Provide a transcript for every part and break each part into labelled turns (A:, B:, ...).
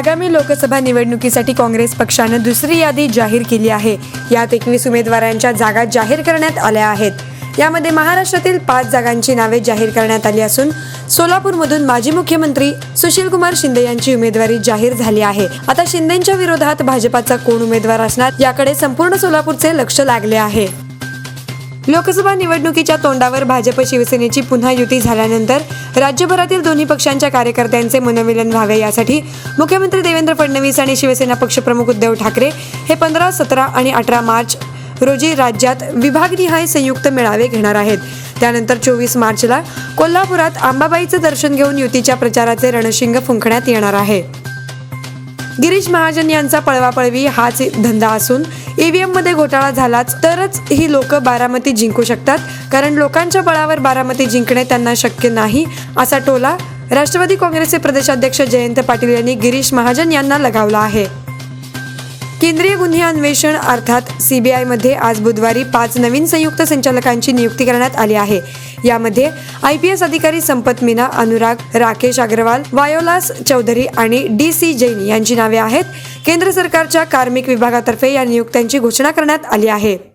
A: आगामी लोकसभा निवडणुकीसाठी काँग्रेस पक्षानं दुसरी यादी जाहीर केली आहे. यात एकवीस उमेदवारांच्या जागा जाहीर करण्यात आल्या आहेत. यामध्ये महाराष्ट्रातील पाच जागांची नावे जाहीर करण्यात आली असून सोलापूरमधून माजी मुख्यमंत्री सुशीलकुमार शिंदे यांची उमेदवारी जाहीर झाली आहे. आता शिंदेच्या विरोधात भाजपाचा कोण उमेदवार असणार याकडे संपूर्ण सोलापूरचे लक्ष लागले आहे. लोकसभा निवडणुकीच्या तोंडावर भाजप शिवसेनेची पुन्हा युती झाल्यानंतर राज्यभरातील दोन्ही पक्षांच्या कार्यकर्त्यांचे मनोमिलन व्हावे यासाठी मुख्यमंत्री देवेंद्र फडणवीस आणि शिवसेना पक्षप्रमुख उद्धव ठाकरे हे पंधरा सतरा आणि अठरा मार्च रोजी राज्यात विभागनिहाय संयुक्त मेळावे घेणार आहेत. त्यानंतर चोवीस मार्चला कोल्हापुरात आंबाबाईचं दर्शन घेऊन युतीच्या प्रचाराचे रणशिंग फुंकण्यात येणार आहे. गिरीश महाजन यांचा पळवापळवी हाच धंदा असून ईव्हीएममध्ये घोटाळा झालाच तरच ही लोक बारामती जिंकू शकतात. कारण लोकांच्या बळावर बारामती जिंकणे त्यांना शक्य नाही असा टोला राष्ट्रवादी काँग्रेसचे प्रदेशाध्यक्ष जयंत पाटील यांनी गिरीश महाजन यांना लगावला आहे. केंद्रीय गुन्हे अन्वेषण अर्थात सीबीआयमध्ये आज बुधवारी पाच नवीन संयुक्त संचालकांची नियुक्ती करण्यात आली आहे. यामध्ये आय पी एस अधिकारी संपत मीना अनुराग राकेश अग्रवाल वायोलास चौधरी आणि डी सी जैन यांची नावे आहेत. केंद्र सरकारच्या कार्मिक विभागातर्फे या नियुक्त्यांची घोषणा करण्यात आली आहे.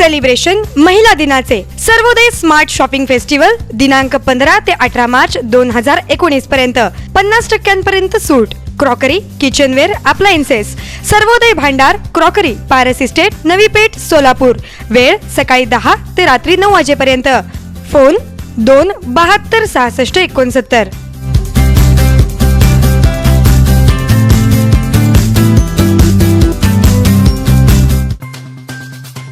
B: सेलिब्रेशन महिला दिनाचे सर्वोदय स्मार्ट शॉपिंग फेस्टिवल दिनांक पंधरा ते अठरा मार्च दोन हजार एकोणीस पर्यंत पन्नास टक्क्यांपर्यंत सूट crockery kitchenware appliances Sarvodaya Bhandar crockery Paras estate Navi Peth Solapur वेळ सकाळी दहा ते रात्री नऊ वाजेपर्यंत फोन दोन बहात्तर सहासष्ट एकोणसत्तर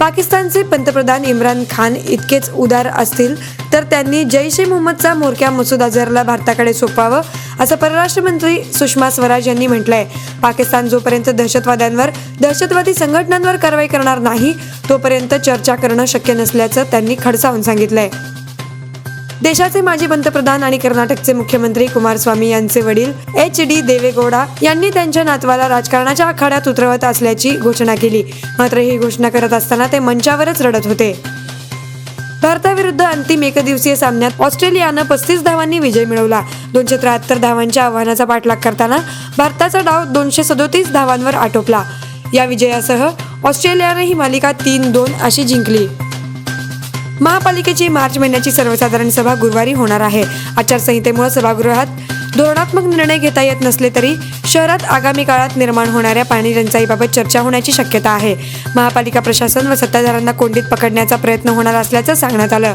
A: पाकिस्तानचे पंतप्रधान इम्रान खान इतकेच उदार असतील तर त्यांनी जैश ए मोहम्मदचा म्होरक्या मसूद अझहरला भारताकडे सोपवावं असं परराष्ट्र मंत्री सुषमा स्वराज यांनी म्हटलंय. पाकिस्तान जोपर्यंत दहशतवाद्यांवर दहशतवादी संघटनांवर कारवाई करणार नाही तोपर्यंत चर्चा करणं शक्य नसल्याचं त्यांनी खडसावून सांगितलंय. देशाचे माजी पंतप्रधान आणि कर्नाटकचे मुख्यमंत्री कुमारस्वामी यांचे वडील एच डी देवेगौडा यांनी त्यांच्या नातवाला राजकारणाच्या आखाड्यात उतरवत असल्याची घोषणा केली. मात्र ही घोषणा करत असताना ते मंचावरच रडत होते. भारताविरुद्ध अंतिम एकदिवसीय सामन्यात ऑस्ट्रेलियानं पस्तीस धावांनी विजय मिळवला. दोनशे त्र्याहत्तर धावांच्या आव्हानाचा पाठलाग करताना भारताचा डाव दोनशे सदोतीस धावांवर आटोपला. या विजयासह ऑस्ट्रेलियानं ही मालिका तीन दोन अशी जिंकली. महापालिकेची मार्च महिन्याची सर्वसाधारण सभा गुरुवारी होणार आहे. आचारसंहितेमुळे सभागृहात धोरणात्मक निर्णय घेता येत नसले तरी शहरात आगामी काळात निर्माण होणाऱ्या पाणी टंचाईबाबत चर्चा होण्याची शक्यता आहे. महापालिका प्रशासन व सत्ताधाऱ्यांना कोंडीत पकडण्याचा प्रयत्न होणार असल्याचं सांगण्यात आलं.